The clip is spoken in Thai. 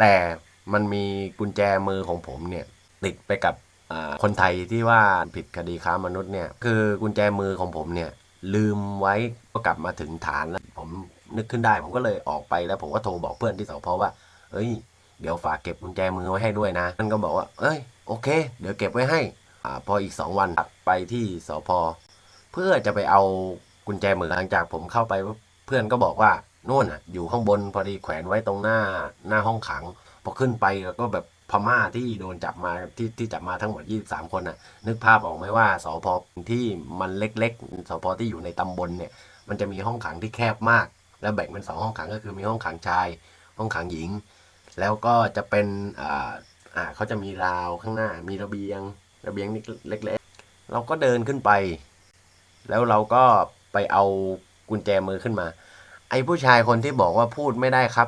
แต่มันมีกุญแจมือของผมเนี่ยติดไปกับคนไทยที่ว่าผิดคดีค้ามนุษย์เนี่ยคือกุญแจมือของผมเนี่ยลืมไว้ก็กลับมาถึงฐานแล้วผมนึกขึ้นได้ ผมก็เลยออกไปแล้วผมก็โทรบอกเพื่อนที่สพว่าเอ้ย เดี๋ยวฝากเก็บกุญแจมือไว้ให้ด้วยนะมันก็บอกว่า เอ้ยโอเค เดี๋ยวเก็บไว้ให้อพออีกสองวันไปที่สพเพื่อจะไปเอากุญแจมือหลังจากผมเข้าไปเพื่อนก็บอกว่า นู่นอะ อยู่ข้างบนพอดีแขวนไว้ตรงหน้าหน้าห้องขัง พอขึ้นไปก็แบบพม่าที่โดนจับมาที่ที่จับมาทั้งหมด 23 คนน่ะ นึกภาพออกไหมว่าสพที่มันเล็กๆสพที่อยู่ในตำบลเนี่ย มันจะมีห้องขังที่แคบมาก แล้วแบ่งเป็นสองห้องขังก็คือมีห้องขังชาย ห้องขังหญิง แล้วก็จะเป็นอ่าอ่าเขาจะมีราวข้างหน้า มีระเบียง ระเบียงนี่เล็กๆ เราก็เดินขึ้นไป แล้วเราก็ไปเอากุญแจมือขึ้นมา ไอ้ผู้ชายคนที่บอกว่าพูดไม่ได้ครับ